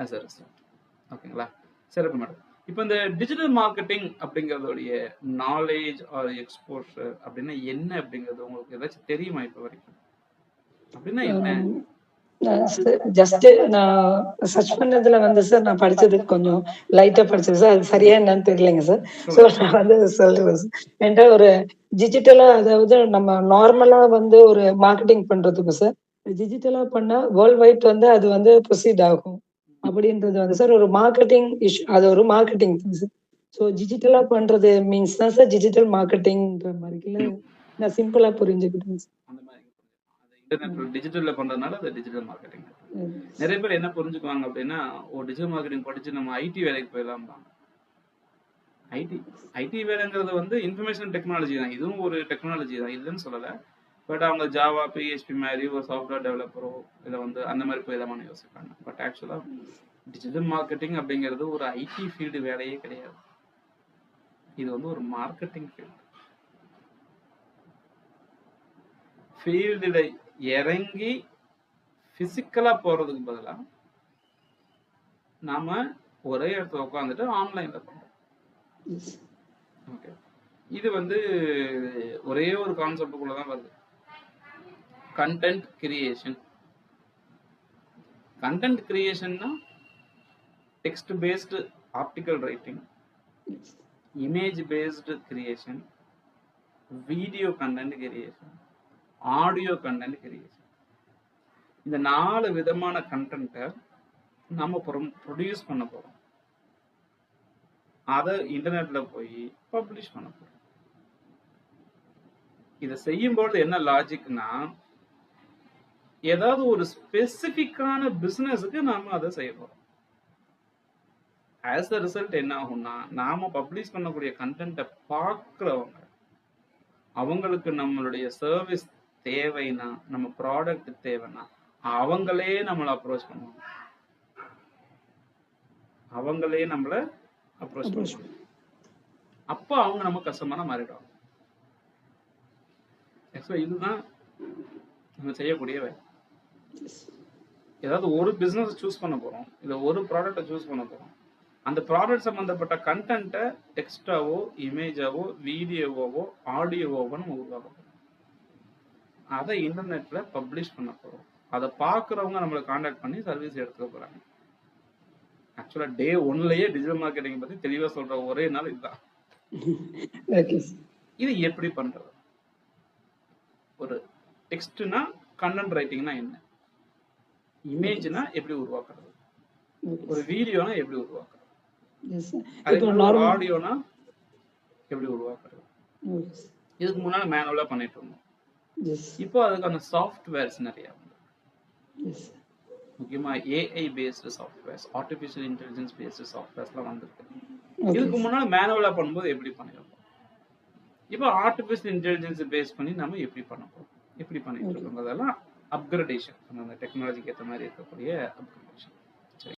As a result ஓகேங்களா சிறப்பு madam. இப்போ இந்த டிஜிட்டல் மார்க்கெட்டிங் அப்படிங்கிறதுடைய நாலேஜ் ஆர் எக்ஸ்போஷர் அப்படின்னா என்ன அப்படிங்கிறது உங்களுக்கு ஏதாச்சும் தெரியுமா இப்போ வரைக்கும்? அப்படின்னா என்ன? ஜஸ்ட் நான் சர்ச் பண்ணதுல வந்து சார் நான் படிச்சது கொஞ்சம் லைட்டா படிச்சது. சார் அது சரியா என்னன்னு தெரியலைங்க சார் ஸோ நான் வந்து சொல்றேன் சார் என்கிட்ட ஒரு டிஜிட்டலா அதாவது நம்ம நார்மலா வந்து ஒரு மார்க்கெட்டிங் பண்றதுக்கு சார் டிஜிட்டலா பண்ணா வேர்ல்ட் வைட் வந்து அது வந்து ப்ரொசீட் ஆகும். அப்படின்றது வந்து சார் ஒரு மார்க்கெட்டிங் இஷ்யூ அது ஒரு மார்க்கெட்டிங் சார். ஸோ டிஜிட்டலா பண்றது மீன்ஸ் தான் சார் டிஜிட்டல் மார்க்கெட்டிங்ன்ற மாதிரி. நான் சிம்பிளா புரிஞ்சுக்கிட்டேன் டிஜிட்டல்ல பண்றதுனால அது டிஜிட்டல் மார்க்கெட்டிங் நிறைய பேர் என்ன புரிஞ்சுக்குவாங்க அப்படின்னா ஒரு டிஜிட்டல் மார்க்கெட்டிங் படிச்சு நம்ம ஐடி வேலைக்கு போயிடலாம் ஐடி ஐடி வேலைங்கிறது வந்து இன்ஃபர்மேஷன் டெக்னாலஜி தான். இதுவும் ஒரு டெக்னாலஜி தான். இல்லைன்னு சொல்லலை. பட் அவங்க ஜாவா பிஹெச்பி மாதிரி ஒரு சாஃப்ட்வேர் டெவலப்பரோ இல்லை வந்து அந்த மாதிரி போயிடலாமான்னு யோசிப்பாங்க. பட் ஆக்சுவலாக டிஜிட்டல் மார்க்கெட்டிங் அப்படிங்கிறது ஒரு ஐடி ஃபீல்டு வேலையே கிடையாது. இது வந்து ஒரு மார்க்கெட்டிங் ஃபீல்டு ஃபீல்டில் இறங்கி ஃபிசிக்கலாக போகிறதுக்கு பதிலாக நாம ஒரே இடத்துல உட்காந்துட்டு ஆன்லைனில் பண்ணுறோம் ஓகே இது வந்து ஒரே ஒரு கான்செப்டுக்குள்ள தான் வருது. Content creation content கிரியேஷன்னா text based article writing image based creation video content creation audio content creation இந்த நாலு விதமான கண்டென்ட்டை நம்ம ப்ரொடியூஸ் பண்ண போறோம். அதை இன்டர்நெட்ல போய் பப்ளிஷ் பண்ண போறோம். இதை செய்யும்போது என்ன லாஜிக்னா ஏதாவது ஒரு ஸ்பெசிபிக்கான பிசினஸுக்கு நாம அதை செய்ய போறோம். ஆஸ் அ ரிசல்ட் என்ன ஆகும்னா நாம பப்ளிஷ் பண்ணக்கூடிய கண்டென்ட்டை பார்க்குறவங்க அவங்களுக்கு நம்மளுடைய சர்வீஸ் தேவைன்னா நம்ம ப்ராடக்ட் தேவைன்னா அவங்களே நம்மளை அப்ரோச் பண்ணுவாங்க. அவங்களே நம்மள அப்ரோச் பண்ணுவாங்க. அப்போ அவங்க நம்ம கஸ்டமரா மாறிடுவாங்க. இதுதான் நம்ம செய்யக்கூடிய வேலை. ஏதாவது ஒரு பிசினஸ் சூஸ் பண்ண போறோம். இல்ல ஒரு ப்ராடக்ட்டை சூஸ் பண்ண போறோம். அந்த ப்ராடக்ட் சம்பந்தப்பட்ட கண்டென்ட்டை டெக்ஸ்டாவோ இமேஜாவோ வீடியோவோ ஆடியோவோ நம்ம உருவாக்க போறோம். அதை இன்டர்நெட்ல பப்ளிஷ் பண்ண போறோம். அதை பார்க்குறவங்க நம்மளை காண்டாக்ட் பண்ணி சர்வீஸ் எடுத்துக்க போறாங்க. ஆக்சுவலா டே ஒன்லயே டிஜிட்டல் மார்க்கெட்டிங் பத்தி தெளிவா சொல்ற ஒரே நாள் இதுதான். இது எப்படி பண்றது? ஒரு டெக்ஸ்ட்னா கண்டென்ட் ரைட்டிங்னா என்ன? இமேஜ்னா எப்படி உருவாக்குறது? ஒரு வீடியோனா எப்படி உருவாக்குறது? ஆடியோனா எப்படி உருவாக்குறது? இதுக்கு முன்னாடி மேனுவலா பண்ணிட்டு இருந்தோம். இப்போ அதுக்கான சாஃப்ட்வேர்ஸ் நிறைய முக்கியமா AI based softwares artificial intelligence based சாஃப்ட்வேர்ஸ்லாம் வந்திருக்கு. இதுக்கு முன்னாடி மேனுவலா பண்ணும்போது எப்படி பண்ணிருப்போம்? இப்போ ஆர்டிஃபிஷியல் இன்டெலிஜென்ஸ் பேஸ் பண்ணி நம்ம எப்படி பண்ண போறோம்? எப்படி பண்ணிட்டு இருக்கோம்? அதெல்லாம் அப்கிரடேஷன் அந்த டெக்னாலஜிக்கு ஏற்ற மாதிரி இருக்கக்கூடிய அப்கிரேட்